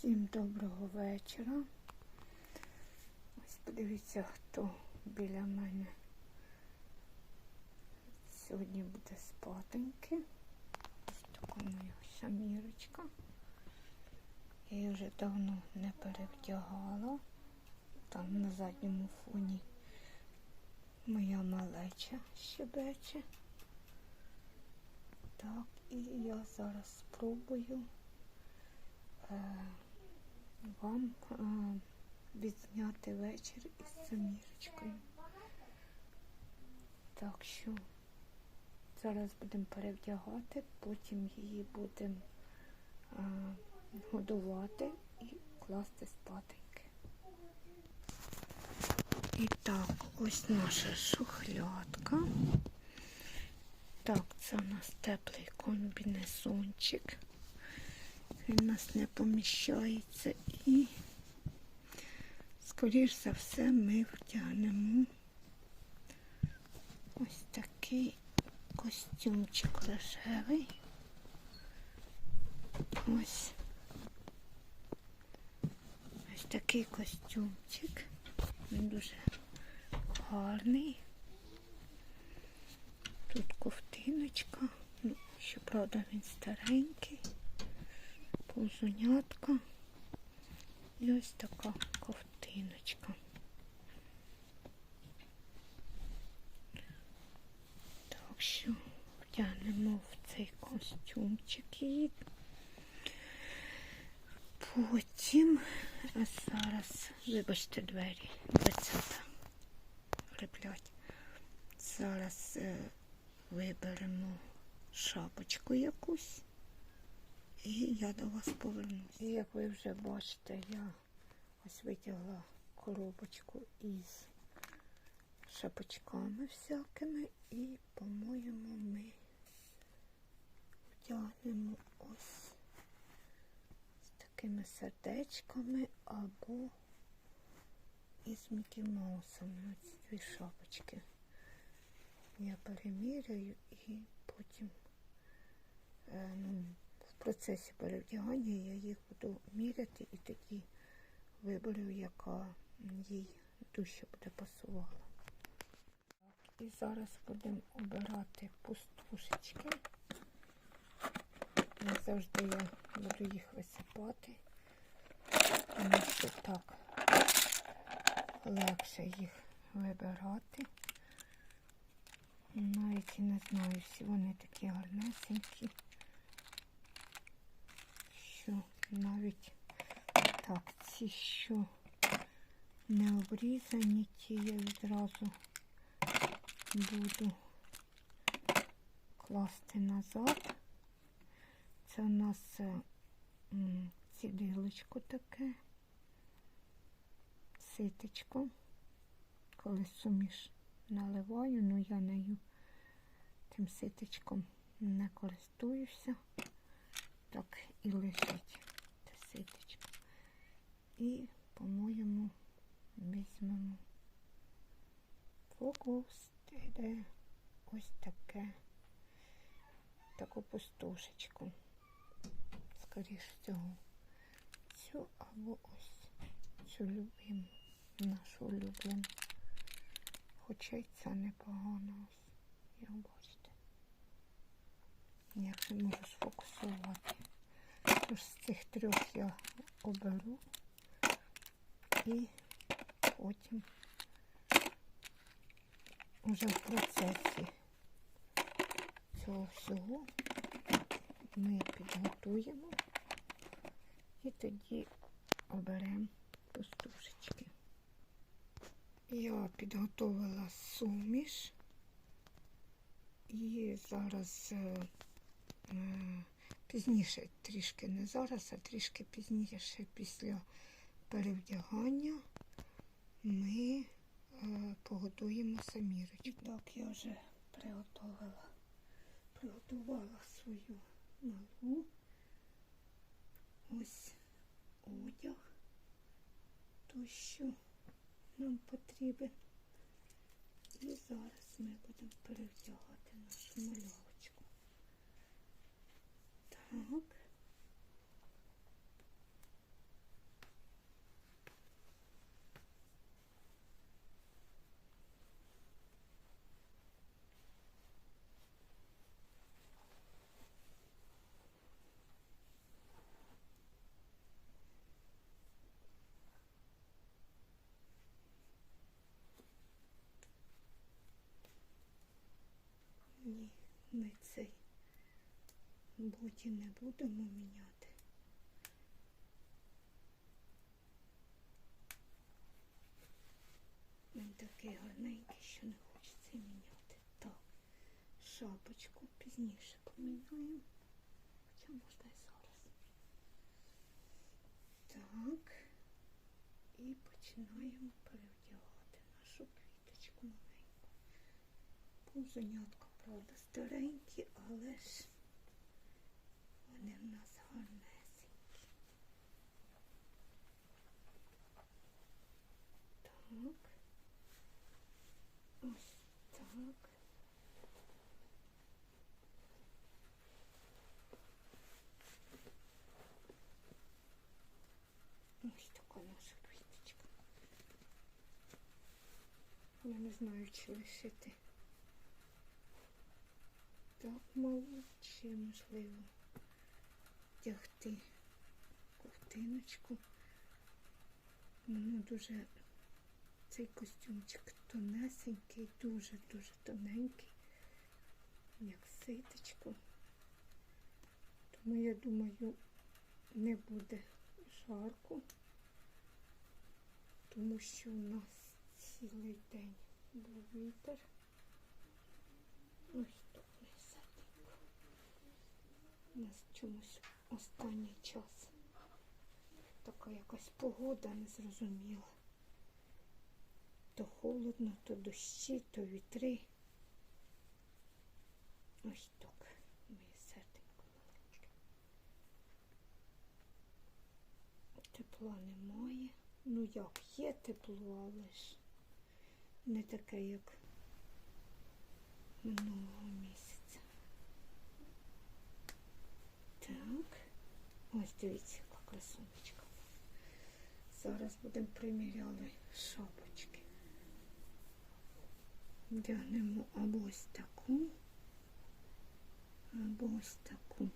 Всім доброго вечора. Ось подивіться, хто біля мене сьогодні буде спатеньки. Ось така моя самірочка. Я її вже давно не перевдягала. Там на задньому фоні моя малеча щебече. Так, і я зараз спробую е, вам е, відзняти вечір із самірочкою. Так що зараз будемо перевдягати, потім її будемо е, годувати і класти спатеньки. І так, ось наша шухлядка. Так, це у нас теплий комбінезончик. Він у нас не поміщається і, скоріш за все, ми втягнемо ось такий костюмчик рожевий. Ось. Ось такий костюмчик. Він дуже гарний. Тут ковтиночка. Ну, щоправда, він старенький. Повзунятка. І ось така ковтиночка. Так що втягнемо в цей костюмчик її. Потім, а зараз, вибачте, двері, 20 реплять. Зараз е, виберемо шапочку якусь. І я до вас повернусь. І як ви вже бачите, я ось витягла коробочку із шапочками всякими. І, по-моєму, ми втягнемо ось з такими сердечками або із Мікі Маусом. Ось дві шапочки. Я переміряю і потім е, ну, процесі перевдягання я їх буду міряти і тоді виберу, яка їй дужче буде пасувала. І зараз будемо обирати пустушечки. Не завжди я буду їх висипати, тому що так легше їх вибирати. Навіть не знаю, всі вони такі гарнесенькі, що навіть так, ці, що не обрізані, ті я відразу буду класти назад. Це у нас е, таке, ситечко, коли суміш наливаю, ну я нею тим ситечком не користуюся. Так і лежить те ситечко. І, по-моєму, візьмемо фокус, де ось таке, таку пустушечку. Скоріше всього, цю або ось цю любимо, нашу улюблену. Хоча й це непогано ось, як бачите. Як не можу сфокусувати. Тож з цих трьох я оберу і потім вже в процесі цього всього ми підготуємо і тоді оберемо пустушечки. Я підготовила суміш і зараз е, пізніше, трішки не зараз, а трішки пізніше після перевдягання ми е, погодуємо самірочку. Так, я вже приготувала, приготувала свою малу. Ось одяг, то що нам потрібен. І зараз ми будемо перевдягати нашу мальовочку. Так. Ми цей боті не будемо міняти. Він такий гарненький, що не хочеться міняти. Так, шапочку пізніше поміняємо. Хоча можна і зараз. Так. І починаємо перевдягати нашу квіточку маленьку. Повзунятка, правда, старенькі, але ж вони в нас гарнесенькі. Так. Ось так. Ось така наша квіточка. Я не знаю, чи лишити мало, чи можливо вдягти ковтиночку. Воно дуже цей костюмчик тонесенький, дуже-дуже тоненький, як ситочко. Тому я думаю, не буде жарко, тому що у нас цілий день був вітер. Ось так несетенько. У нас чомусь останній час. Така якась погода незрозуміла. То холодно, то дощі, то вітри. Ось так. Моє серденько маленьке. Тепла немає. Ну як, є тепло, але ж не таке, як минулого місяця. Так. Ось дивіться, яка красунечка. Зараз будемо приміряли шапочки. Вдягнемо або ось таку, або ось таку.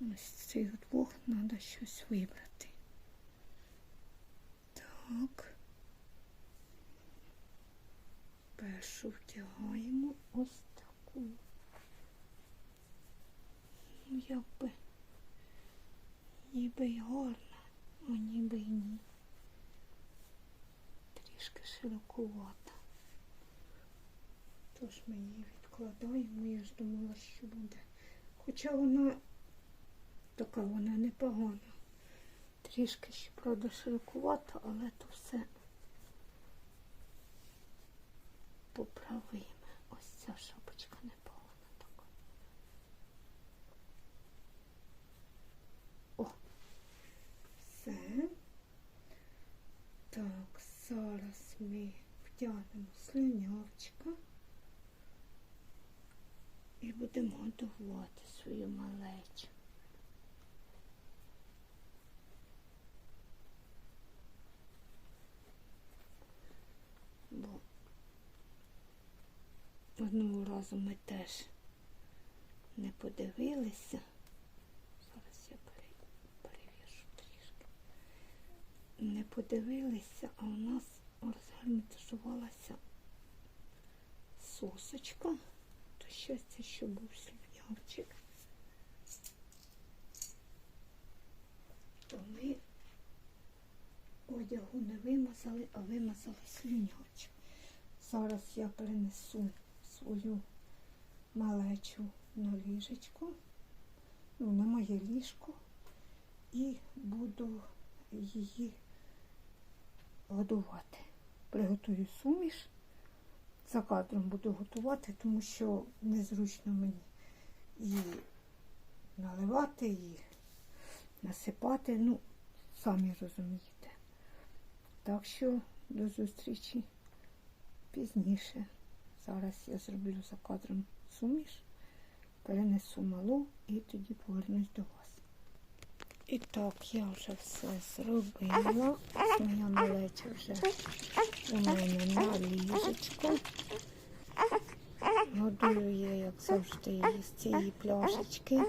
Ось з цих двох треба щось вибрати. Так. Першу вдягаємо ось таку. Ну, якби ніби й гарна, а ніби й ні. Трішки широкувата. Тож ми її відкладаємо, я ж думала, що буде. Хоча вона така вона непогана. Трішки ще, правда, широкувата, але то все поправимо. Ось ця шапочка непогана така. О, все. Так, зараз ми втягнемо слюнявчика і будемо годувати свою малечу. Бо одного разу ми теж не подивилися. Зараз я пере- перевірю трішки. Не подивилися, а у нас розгерметизувалася сосочка. То щастя, що був слюнявчик. То ми одягу не вимазали, а вимазали слюнявчик. Зараз я перенесу свою малечу на ліжечко, ну, на моє ліжко, і буду її годувати. Приготую суміш. За кадром буду готувати, тому що незручно мені і наливати, і насипати. Ну, самі розумієте. Так що до зустрічі пізніше. Зараз я зроблю за кадром суміш, перенесу малу і тоді повернусь до вас. І так, я вже все зробила. Моя малеча вже у мене на ліжечку. Годую я, як завжди, її з цієї пляшечки,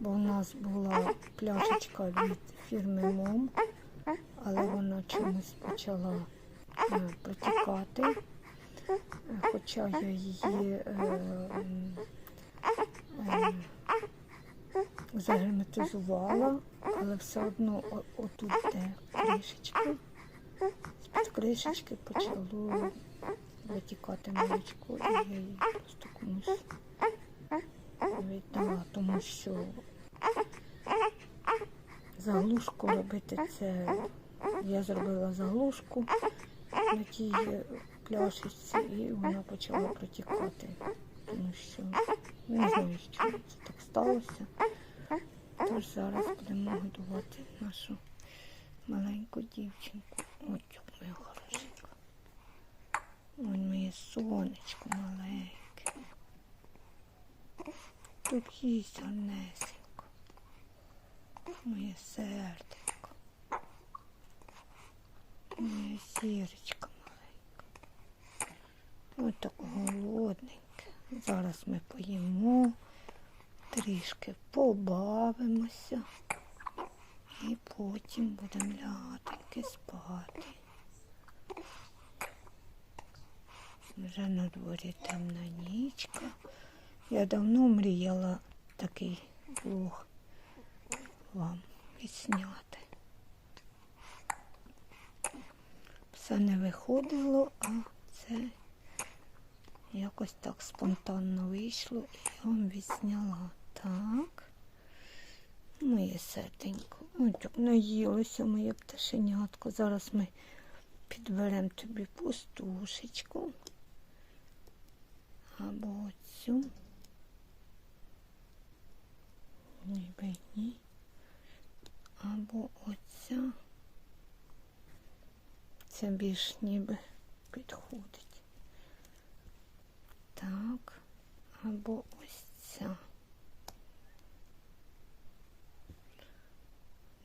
бо у нас була пляшечка від фірми Мом. але вона чомусь почала е, протікати. Хоча я її е, е, загерметизувала, але все одно отут де кришечка. З-під кришечки почало витікати молочко, і я її просто комусь віддала, тому що заглушку робити це я зробила заглушку на тій пляшечці і вона почала протікати. Тому що не знаю, з чому це так сталося. Тож зараз будемо годувати нашу маленьку дівчинку. Ой, моя хорошенька. Ой, моє сонечко маленьке. Тут їсть гарнесенько. Моє серденько. Моя сірочка. Ось так голодненьке. Зараз ми поїмо, трішки побавимося і потім будемо лятеньки спати. Вже на дворі темна нічка. Я давно мріяла такий влог вам відсняти. Все не виходило, а це якось так спонтанно вийшло і я вам відсняла. Так. Моє серденько. Ой, так наїлося моє пташенятко. Зараз ми підберемо тобі пустушечку. Або оцю. Ніби ні. Або оця. Це більш ніби підходить. Так. Або ось ця.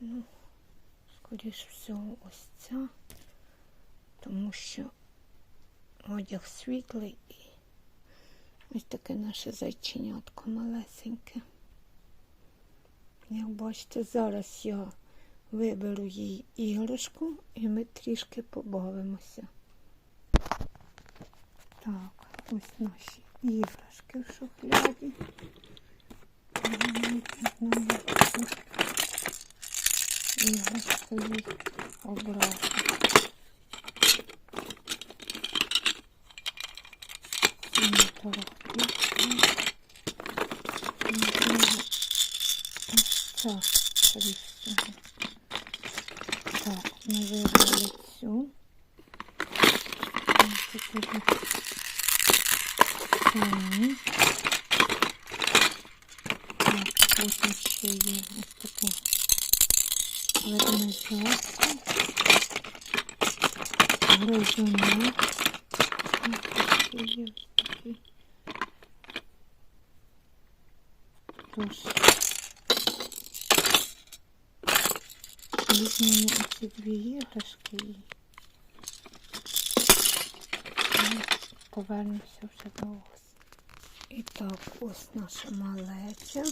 Ну, скоріш всього, ось ця, тому що одяг світлий і ось таке наше зайченятко малесеньке. Як бачите, зараз я виберу їй іграшку і ми трішки побавимося. Так, ось наші іграшки в шухляді. Іграшку обрати. Скоріше. Так, ми вибрали цю. Ось тут буде. Так, потім ще є ось таку гризунок. Ось ще є ось такий. Тож, візьмемо оці дві іграшки і повернемося вже. І так, ось наша малеча.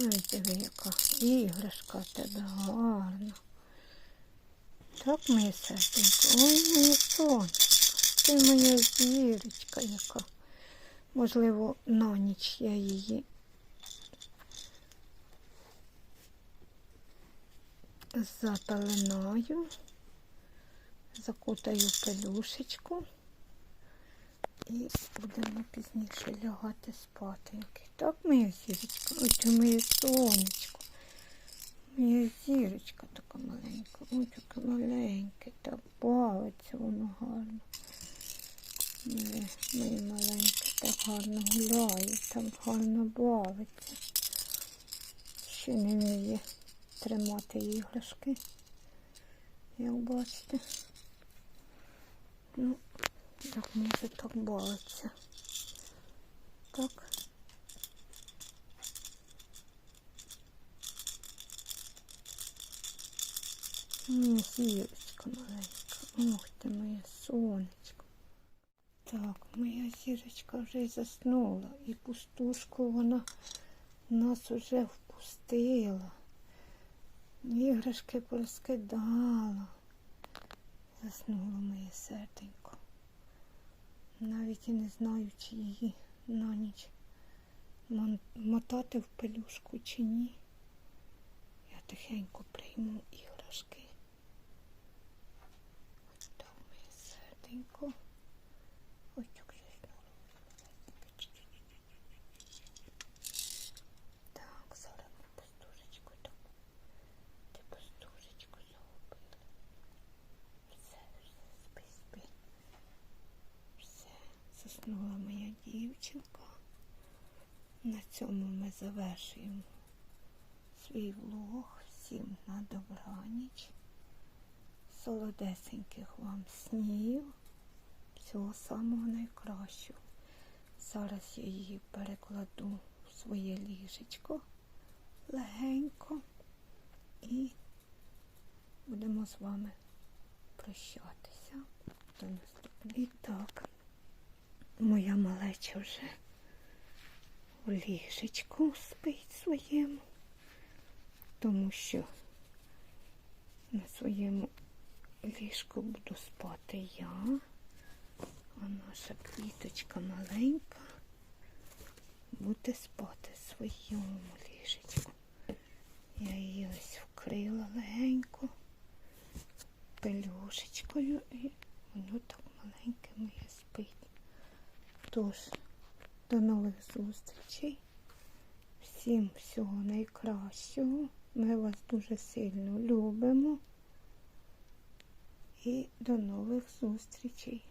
Ой, диви, яка іграшка тебе гарна. Так, моє серденько. Ой, моє сонечко. Ти моя зірочка яка. Можливо, на ніч я її запеленаю, закутаю пелюшечку і будемо пізніше лягати спатеньки. Так, моя зірочка? Ти моє сонечко. Моя зірочка така маленька. Ой, таке маленьке. Так бавиться воно гарно. Моє, моє маленьке так гарно гуляє, так гарно бавиться. Ще не вміє тримати іграшки. Як бачите. Ну, так може так бавиться. Так. Моя зірочка маленька. Ох ти моє сонечко. Так, моя зірочка вже й заснула. І пустушку вона нас уже впустила. Іграшки порозкидала. Заснуло моє серденько. Навіть і не знаю, чи її на ніч мотати в пелюшку чи ні. Я тихенько прийму іграшки. Моє серденько. Ой, як заснуло. Так, зараз ми пастушечку так. Ти пастушечку загубила. Все, все, спи, спи. Все, заснула моя дівчинка. На цьому ми завершуємо свій влог. Всім на добраніч. Солодесеньких вам снів. Всього самого найкращого. Зараз я її перекладу в своє ліжечко легенько і будемо з вами прощатися до наступного. І так, моя малеча вже у ліжечку спить своєму, тому що на своєму ліжку буду спати я, а наша квіточка маленька буде спати своєму ліжечку. Я її ось вкрила легенько пелюшечкою і воно так маленьке моє спить. Тож, до нових зустрічей. Всім всього найкращого. Ми вас дуже сильно любимо. І до нових зустрічей.